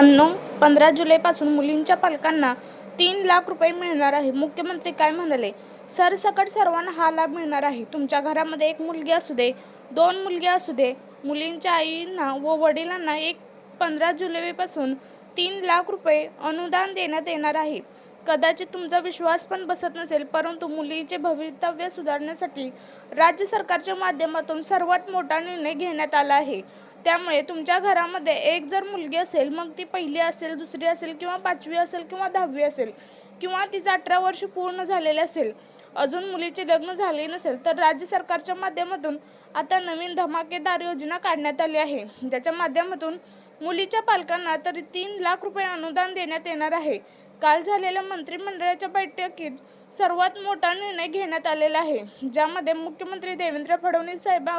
अण्णू पंधरा जुलैपासून मुलींच्या पालकांना तीन लाख रुपये मिळणार आहे. मुख्यमंत्री काय म्हणाले? सरसकट सर्वांना हा लाभ मिळणार आहे. तुमच्या घरामध्ये एक मुलगी असू दे दोन मुलगी असू दे मुलींच्या आईंना व वडिलांना एक पंधरा जुलैपासून तीन लाख रुपये अनुदान देण्यात येणार आहे. कदाचित तुमचा विश्वास पण बसत नसेल परंतु मुलीचे भवितव्य सुधारण्यासाठी राज्य सरकारच्या माध्यमातून सर्वात मोठा निर्णय घेण्यात आला आहे. त्यामुळे तुमच्या घरामध्ये एक जर मुलगी असेल मग ती पहिली असेल दुसरी असेल किंवा पाचवी असेल किंवा दहावी असेल किंवा तिचं अठरा वर्ष पूर्ण झालेले असेल अजून मुलीचे लग्न झाले नसेल तर राज्य सरकारच्या माध्यमातून आता नवीन धमाकेदार योजना काढण्यात आली आहे. ज्याच्या माध्यमातून मुलीच्या पालकांना तरी तीन लाख रुपये अनुदान देण्यात येणार आहे. काल झालेल्या मंत्रिमंडळाच्या बैठकीत सर्वात मोठा निर्णय घेण्यात आलेला आहे ज्यामध्ये मुख्यमंत्री देवेंद्र फडणवीस साहेब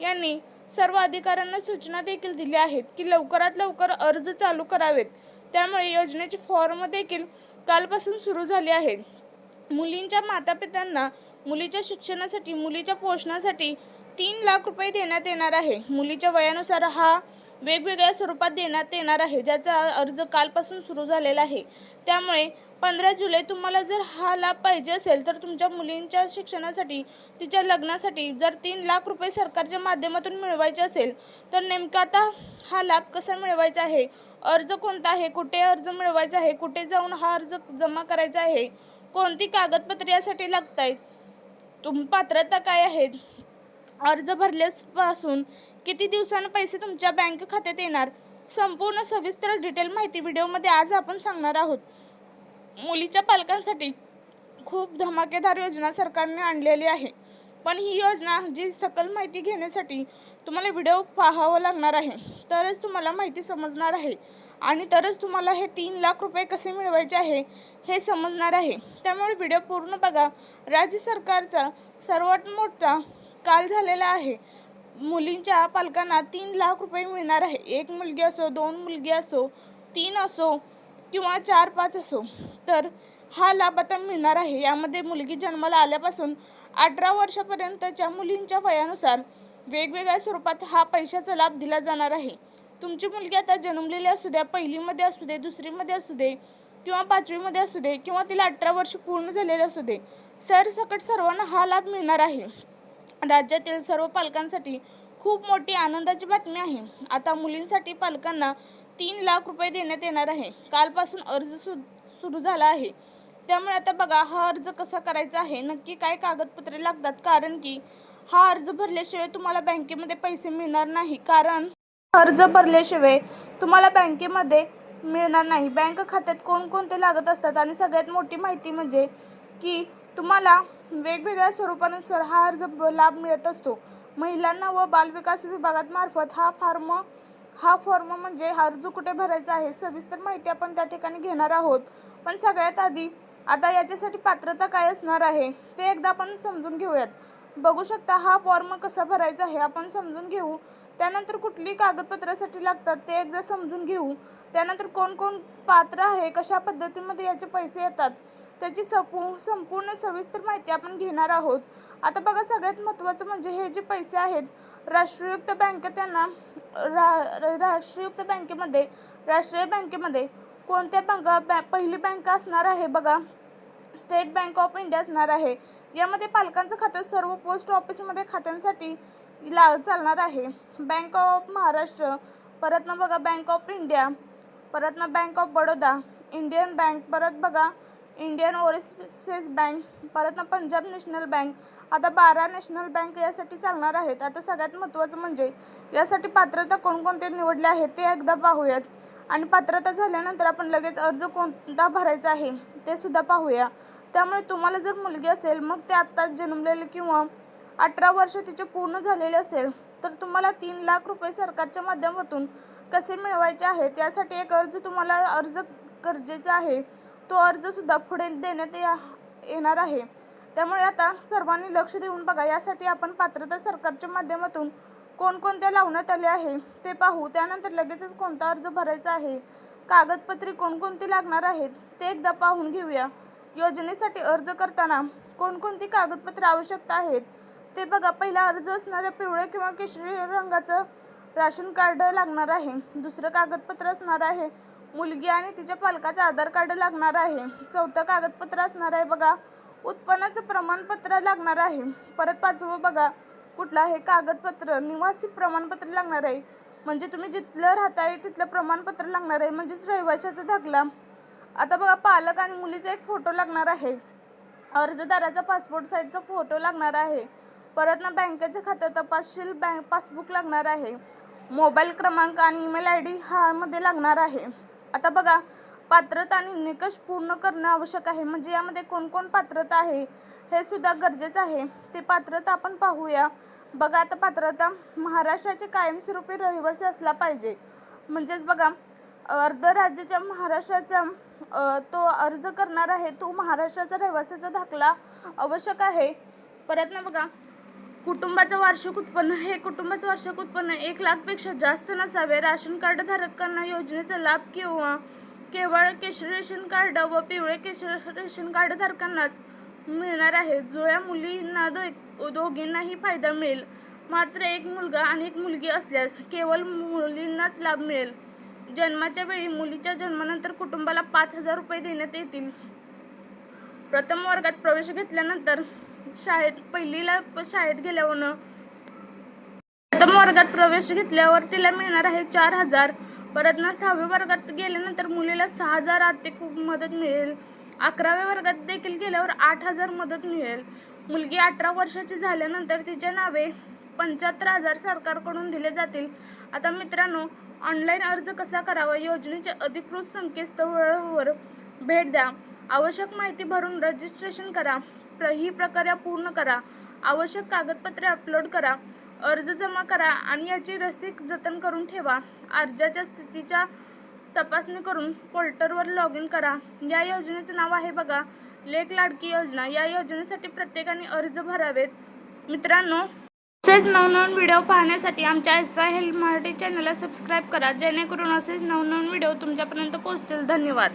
यांनी सर्व अधिकाऱ्यांना सूचना देखील दिल्या आहेत की लवकरात लवकर अर्ज चालू करावेत. त्यामुळे योजनेची फॉर्म देखील कालपासून सुरू झाली आहे. मुलींच्या मातापित्यांना मुलीच्या शिक्षणासाठी मुलीच्या पोषणासाठी तीन लाख रुपये देण्यात येणार आहे. मुलीच्या वयानुसार हा वेगवेगळ्या स्वरूपात देण्यात येणार आहे ज्याचा अर्ज कालपासून सुरू झालेला आहे. त्यामुळे पंधरा जुलै तुम्हाला जर हा लाभ पाहिजे असेल तर तुमच्या मुलींच्या शिक्षणासाठी तिच्या लग्नासाठी जर तीन लाख रुपये सरकारच्या माध्यमातून मिळवायचे असेल तर नेमका आता हा लाभ कसा मिळवायचा आहे? अर्ज कोणता आहे? कुठे अर्ज मिळवायचा आहे? कुठे जाऊन हा अर्ज जमा करायचा आहे? कोणती कागदपत्रे यासाठी लागत आहेत तुम पात्रता काय आहे अर्ज भरल्यापासून किती दिवसानं पैसे तुमच्या बँक खात्यात येणार? संपूर्ण सविस्तर डिटेल माहिती व्हिडिओमध्ये आज आपण सांगणार आहोत. मुलीच्या पालकांसाठी खूप धमाकेदार योजना सरकारने आणलेली आहे. पण ही योजना जी सकल माहिती घेण्यासाठी तुम्हाला व्हिडिओ पाहावा लागणार आहे तरच तुम्हाला माहिती समजणार आहे आणि तरच तुम्हाला हे तीन लाख रुपये कसे मिळवायचे आहे हे समजणार आहे. त्यामुळे व्हिडिओ पूर्ण बघा. राज्य सरकारचा सर्वात मोठा काल झालेला आहे. मुलींच्या पालकांना तीन लाख रुपये मिळणार आहे. एक मुलगी असो दोन मुलगी असो तीन असो किंवा चार पाच असो तर हा लाभ आता मिळणार आहे. यामध्ये मुलगी जन्माला आल्यापासून अठरा वर्षापर्यंतच्या मुलींच्या वयानुसार वेगवेगळ्या स्वरूपात हा पैशाचा लाभ दिला जाणार आहे. तुमची मुलगी आता जन्मलेली असू द्या पहिलीमध्ये असू दे दुसरीमध्ये असू दे किंवा पाचवीमध्ये असू दे किंवा तिला अठरा वर्ष पूर्ण झालेले असू दे सरसकट सर्वांना हा लाभ मिळणार आहे. राज्यातील सर्व पालकांसाठी खूप मोठी आनंदाची बातमी आहे. आता मुलींसाठी पालकांना तीन लाख रुपये देण्यात येणार आहे. कालपासून अर्ज सु सुरू झाला आहे. त्यामुळे आता बघा हा अर्ज कसा करायचा आहे? नक्की काय कागदपत्रे लागतात? कारण की हा अर्ज भरल्याशिवाय तुम्हाला बँकेमध्ये पैसे मिळणार नाही. कारण अर्ज भरल्याशिवाय तुम्हाला बँकेमध्ये मिळणार नाही. बँक खात्यात कोणकोणते लागत असतात? आणि सगळ्यात मोठी माहिती म्हणजे की तुम्हाला वेगवेगळ्या स्वरूपानुसार हा अर्ज लाभ मिळत असतो. महिलांना व बालविकास विभागात मार्फत हा फॉर्म हा फॉर्म म्हणजे हा अर्ज कुठे भरायचा आहे सविस्तर माहिती आपण त्या ठिकाणी घेणार आहोत. पण सगळ्यात आधी आता याच्यासाठी पात्रता काय असणार आहे ते एकदा आपण समजून घेऊयात. बघू शकता हा फॉर्म कसा भरायचा आहे आपण समजून घेऊ. त्यानंतर कुठली कागदपत्रासाठी लागतात ते एकदा समजून घेऊ. त्यानंतर कोण कोण पात्र आहे कशा पद्धतीमध्ये याचे पैसे येतात त्याची सपू संपूर्ण सविस्तर माहिती आपण घेणार आहोत. आता बघा सगळ्यात महत्त्वाचं म्हणजे हे जे पैसे आहेत राष्ट्रीययुक्त बँक त्यांना रा राष्ट्रीयुक्त राष्ट्रीययुक्त बँकेमध्ये राष्ट्रीय बँकेमध्ये कोणत्या बँका बॅ पहिली बँक असणार आहे बघा स्टेट बँक ऑफ इंडिया असणार आहे. यामध्ये पालकांचं खातं सर्व पोस्ट ऑफिसमध्ये खात्यांसाठी ला चालणार आहे. बँक ऑफ महाराष्ट्र परत ना बघा बँक ऑफ इंडिया परत ना bank of Baroda Indian bank परत बघा इंडियन ओव्हरसीज बँक परत ना पंजाब नॅशनल बँक. आता बारा नॅशनल बँक यासाठी चालणार आहेत. आता सगळ्यात महत्त्वाचं म्हणजे यासाठी पात्रता कोणकोणते निवडले आहेत ते एकदा पाहूयात. आणि पात्रता झाल्यानंतर आपण लगेच अर्ज कोणता भरायचा आहे ते सुद्धा पाहूया. त्यामुळे तुम्हाला जर मुलगी असेल मग ते आत्ताच जन्मलेले किंवा अठरा वर्ष तिचे पूर्ण झालेले असेल तर तुम्हाला तीन लाख रुपये सरकारच्या माध्यमातून कसे मिळवायचे आहेत त्यासाठी एक अर्ज तुम्हाला अर्ज गरजेचा आहे. तो अर्जसुद्धा पुढे देण्यात या येणार आहे. त्यामुळे आता सर्वांनी लक्ष देऊन बघा यासाठी आपण पात्रता सरकारच्या माध्यमातून कोणकोणत्या लावण्यात आले आहे ते पाहू. त्यानंतर लगेचच कोणता अर्ज भरायचा आहे कागदपत्रे कोणकोणती लागणार आहेत ते एकदा पाहून घेऊया. योजनेसाठी अर्ज करताना कोणकोणती कागदपत्रे आवश्यकता आहेत ते बघा. पहिला अर्ज असणाऱ्या पिवळ्या किंवा केशरी रंगाचं राशन कार्ड लागणार आहे. दुसरं कागदपत्र असणार आहे. मुलगी आणि तिच्या पालकाचं आधार कार्ड लागणार आहे. चौथं कागदपत्र असणार आहे बघा. उत्पन्नाचं प्रमाणपत्र लागणार आहे. परत पाचवं बघा. कुठलं आहे कागदपत्र? निवासी प्रमाणपत्र लागणार आहे. म्हणजे तुम्ही जिथलं राहताय तिथलं प्रमाणपत्र लागणार आहे. म्हणजेच रहिवाशाचा दाखला आता बघा पालक आणि मुलीचा एक फोटो लागणार आहे. अर्जदाराचा पासपोर्ट साईजचा फोटो लागणार आहे. परत ना बँकेचं खातं तपासशील बँक पासबुक लागणार आहे. मोबाईल क्रमांक आणि ईमेल आय डी ह्यामध्ये लागणार आहे. आता बघा पात्रता आणि निकष पूर्ण करणं आवश्यक आहे. म्हणजे यामध्ये कोणकोण पात्रता आहे हे सुद्धा गरजेचं आहे. ते पात्रता आपण पाहूया. बघा आता पात्रता महाराष्ट्राचे कायमस्वरूपी रहिवासी असला पाहिजे. म्हणजेच बघा अर्ध राज्याच्या महाराष्ट्राच्या तो अर्ज करणार आहे तो महाराष्ट्राचा रहिवासाचा दाखला आवश्यक आहे. परत ना बघा कुटुंबाचं वार्षिक उत्पन्न हे कुटुंबाचं वार्षिक उत्पन्न एक लाखपेक्षा जास्त नसावे. राशन कार्ड धारकांना योजनेचा लाभ किंवा केवळ केशरी रेशन कार्ड व पिवळे केशरी रेशन कार्ड धारकांनाच मिळणार आहे. जुळ्या मुलींना दो दोघींनाही फायदा मिळेल. मात्र एक मुलगा आणि एक मुलगी असल्यास केवळ मुलींनाच लाभ मिळेल. जन्माच्या वेळी मुलीच्या जन्मानंतर कुटुंबाला पाच हजार रुपये देण्यात येतील. प्रथम वर्गात प्रवेश घेतल्यानंतर शाळेत पहिलीला शाळेत गेल्यावर प्रथम वर्गात प्रवेश घेतल्यावर तिला मिळणार आहे चार हजार. परत ना सहाव्या वर्गात गेल्यानंतर मुलीला सहा हजार आर्थिक मदत मिळेल. अकराव्या वर्गात देखील गेल्यावर आठ हजार मदत मिळेल. मुलगी अठरा वर्षाची झाल्यानंतर तिच्या नावे पंच्याहत्तर हजार सरकारकडून दिले जातील. आता मित्रांनो ऑनलाईन अर्ज कसा करावा? योजनेच्या अधिकृत संकेतस्थळावर भेट द्या. आवश्यक माहिती भरून रजिस्ट्रेशन करा. प्र ही प्रक्रिया पूर्ण करा. आवश्यक कागदपत्रे अपलोड करा. अर्ज जमा करा आणि याची रसीद जतन करून ठेवा. अर्जाच्या स्थितीच्या तपासणी करून पोर्टलवर लॉग इन करा. या योजनेचं नाव आहे बघा लेख लाडकी योजना. या योजनेसाठी प्रत्येकाने अर्ज भरावेत. मित्रांनो असेच नवनवीन व्हिडिओ पाहण्यासाठी आमच्या एस वाय हेल्थ मराठी चॅनलला सबस्क्राईब करा. जेणेकरून असेच नवनवीन व्हिडिओ तुमच्यापर्यंत पोहोचतील. धन्यवाद.